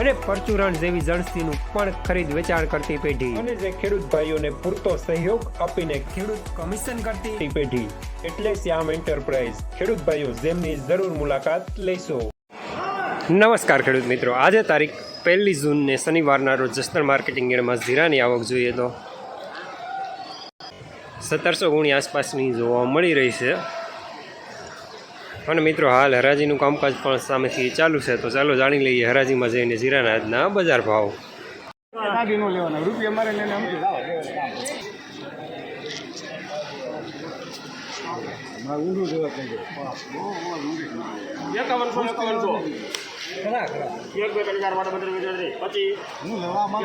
અને પરચુરણ જેવી જણસીનું પણ ખરીદ વેચાણ કરતી પેઢી. અને જે ખેડૂત ભાઈઓને પૂરતો સહયોગ આપીને ખેડૂત કમિશન કરતી પેઢી. એટલે શ્યામ એન્ટરપ્રાઇઝ. ખેડૂત ભાઈઓ જેમની જરૂર મુલાકાત લેશો. નમસ્કાર ખેડૂત મિત્રો. આજે તારીખ પહેલી જૂનને શનિવારના રોજ જસદણ માર્કેટિંગ યાર્ડમાં જીરાની આવક જોઈએ તો. સત્તરસો ગુણી આસપાસની જોવા મળી રહી છે. અને મિત્રો હાલ હરાજીનું કામકાજ પણ સામેથી ચાલુ છે. તો ચાલો જાણી લઈએ હરાજીમાં જઈને જીરાના આજના બજાર ભાવ.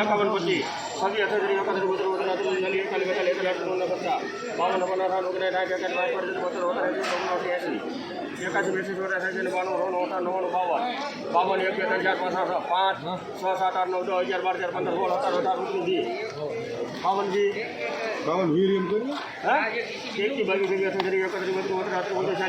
એકાવન પચીસ. છવ્વીસ અઠ્યાસી એકાસી બોતેર બોતેર અઠ્યાસી ચાલીસ એકતાલીસ બેતાલીસ એકતાલીસ નવ પચાસ બાવન પંદર ઓગણીસ સાઠ એકાસી બાવીસ પચીસ બોતેર બોતેર એસી ઓગણસી એસી એકાસી બેસી ચોરાસી એસી બાણું રોણું ઓટા નવ્વાણું બાવન બાવન એક બે ત્રણ ચાર પાંચ છ પાંચ છ સાત આઠ નવ દસ અગિયાર બાર તેર પંદર સોળ સત્તર અઢાર ઓગણીસ બાવનજી બાવન વીર એમ કર્યું હા એકથી બાવીસ એકવીસ અઠ્યાસી એકત્રીસ બત્રીસ બોતેર અઠાર ઓગણીસ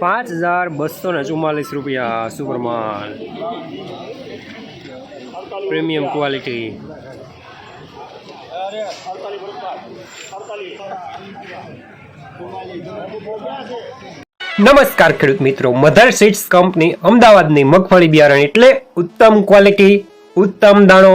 પાંચ હજાર બસો ને ચુમ્માલીસ રૂપિયા સુપરમાન પ્રીમિયમ ક્વોલિટી. નમસ્કાર ખેડૂત મિત્રો, મધર સીડ્સ કંપની અમદાવાદની મગફળી બિયારણ એટલે ઉત્તમ ક્વોલિટી, ઉત્તમ દાણો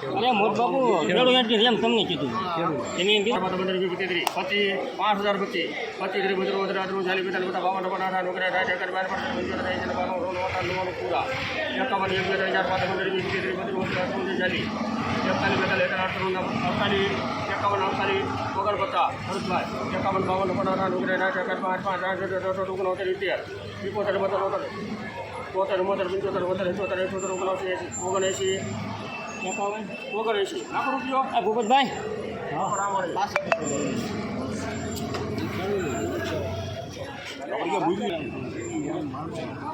અરે મોટ બાપુ ખેડૂત એન્ટ્રી એમ તમને કીધું એની એમ કીધું પચીસ પાંચ હજાર પચીસ પછી ત્રીસ બત્રીસ બત્રીસ અઠાણું ચાલીસ બેતાલીસ બધા બાવન પચાસ અઠાણું ઓગણીસ સાઠ એકર બાર પંદર પંચોતેર એંસી બાણું રોણું અઠાણું નવ્વાણું પૂરા એકાવન એક બે હજાર ચાર પાંચ પંદર વીસ તેત્રીસ બત્રીસ બત્રીસ અઠાણું ચાલીસ એકતાલીસ બેતાલીસ એકર અઠાણું અડતાલીસ એકાવન અડતાલીસ ઓગણપચાસ ભરતભાઈ એકાવન બાવન પચાસ અઠાણું ઓગણીસ સાઠ એકર પાંચ પાંચ આઠ અઠ ઓગણોતેર ઇત્તેર એકોતેર બોતેર બોતેર ઉમોતેર પંચોતેર બોતેર અઠોતેર એઠોતેર ઓગણસી એંસી ઓગણએંસી ઓગણએંસી લાખ રૂપિયો ભૂપતભાઈ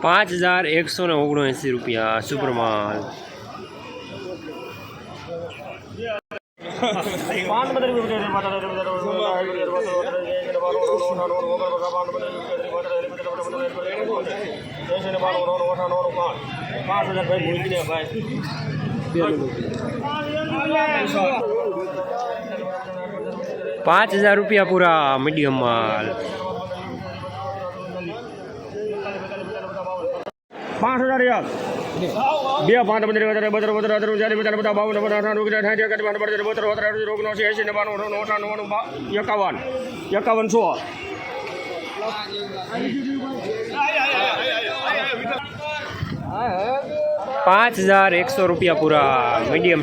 પાંચ હજાર એકસો ને ઓગણએંસી રૂપિયા સુપરમાલ પાંચ પાંચ હજાર પાંચ રૂપિયા પૂરા મીડિયમ માલ પાંચ હજાર યાર બે પાંચ પંદર વધારે બધા બતર અધર ચાલીસ બધા બધા બાવન બધા અઠાણું ઓગણીસ સાઠ એકર બાર બતર બતર બતર ઓગણો છે એસી બાણું નવાણું અઠાણું એકાવન એકાવન સો પાંચ હજાર એકસો રૂપિયા પૂરા મીડિયમ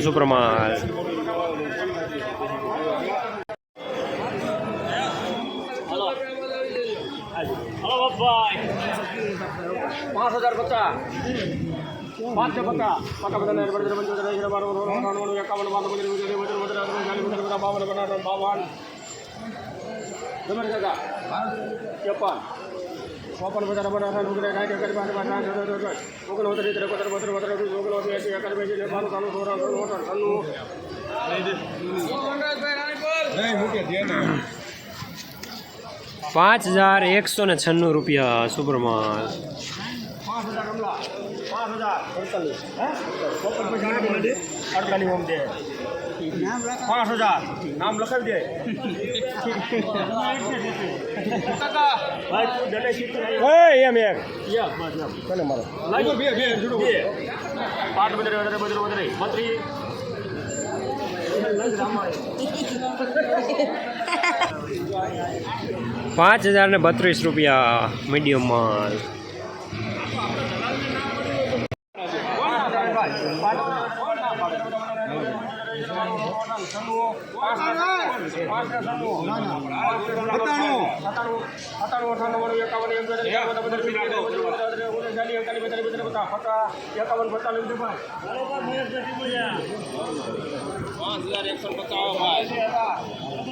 બાપાઈ પાંચ હજાર પચાસ પાંચ પચાસ બાવન ગમે કાકા ત્રેપન એકર બાર બાર સાઠ અઠાર અઠાર ઓગણોતેર ઇત્તેર એકોતેર બોતેર બોતેર અઠ્યાસી ઓગણસી એંસી એકર બેસી ને બાણું ત્રાણું સોળ અઠાણું અઠાર છન્નું નહીં મૂકે ધ્યાન પાંચ હજાર એકસો ને છન્નું રૂપિયા સુપરમાલ પાંચ હજાર કમલા પાંચ હજાર અડતાલીસ અડતાલીસ ઓમ દે. પાંચ હજાર નામ લખાવી દે એમ એમ કોને મારો લાગી બે બે પાંચ વધારે વધારે પાંચ હજાર ને બત્રીસ રૂપિયા મીડિયમ માલ।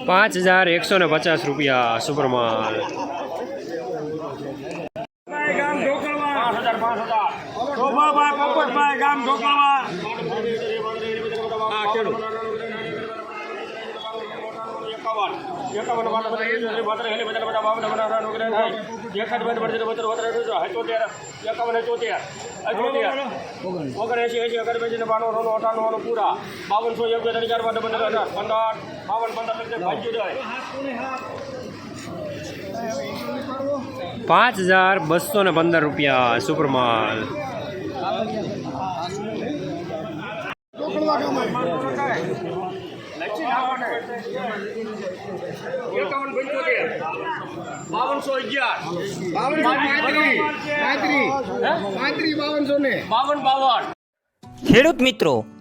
પાંચ હજાર એકસો ને પચાસ રૂપિયા સુપર માલ ગામ ઢોકળવા પાંચ હજાર પાંચ હજાર શોભાભાઈ પોપટભાઈ ગામ ઢોકળવા હા ખેડૂત એકાવન એકાવન બાર બધા બધા હેલી બધા બધા બાવન બધા નોકરી થાય એકાદ બંધ બધા બધા બધા બધા હચોતેર એકાવન હચોતેર અચોતેર ઓગણએંસી એંસી અગર બેસી બાણું અઠાણું અઠાણું અઠાણું પૂરા બાવનસો એક બે ત્રણ ચાર પાંચ પંદર હજાર પંદર બાવન પંદર પંદર ભાગ્યું જાય પાંચ હજાર બસો ને પંદર રૂપિયા સુપર માલ એકાવન પંચોતેર બાવનસો અગિયાર. બાવન બાવન. ખેડૂત મિત્રો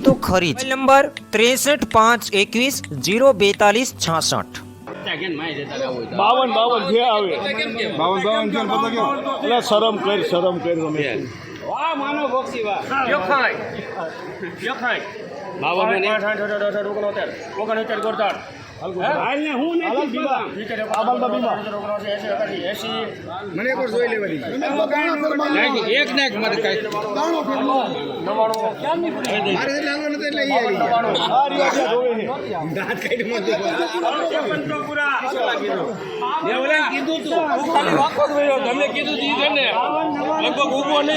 તો ખરી જ નંબર ત્રેસઠ પાંચ એકવીસ જીરો બેતાલીસ છાસઠ બાવન બાવન જે આવે બાવન બાવન જે ને પતા કેવો એટલે શરમ કર શરમ કર તમે વાહ માનો બોક્સી વાહ યખાય યખાય બાવન ને આઠ આઠ આઠ આઠ ઓગણોતેર ઓગણોતેર ગોરદાર હાલ હું નથી બીમા આબાલમાં બીમા મને એક વાર જોઈ લેવાની એક ને એક મારે કઈ નવાણું મારે એટલે આલો નથી એટલે ઈ આવી આ રહ્યો જોવે છે. દાંત કાઢી મને પંચોપુરા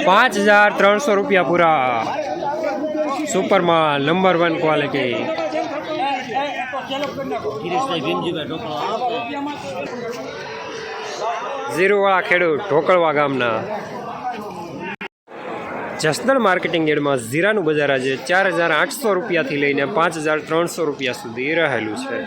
પાંચ હજાર ત્રણસો રૂપિયા પૂરા. સુપરમાં નંબર વન ક્વોલિટી ઝીરોવાળા ખેડૂત ઢોકળવા ગામના. જસદણ માર્કેટિંગ યાર્ડમાં ઝીરાનું બજાર આજે ચાર હજાર આઠસો રૂપિયાથી લઈને પાંચ હજાર ત્રણસો રૂપિયા સુધી રહેલું છે.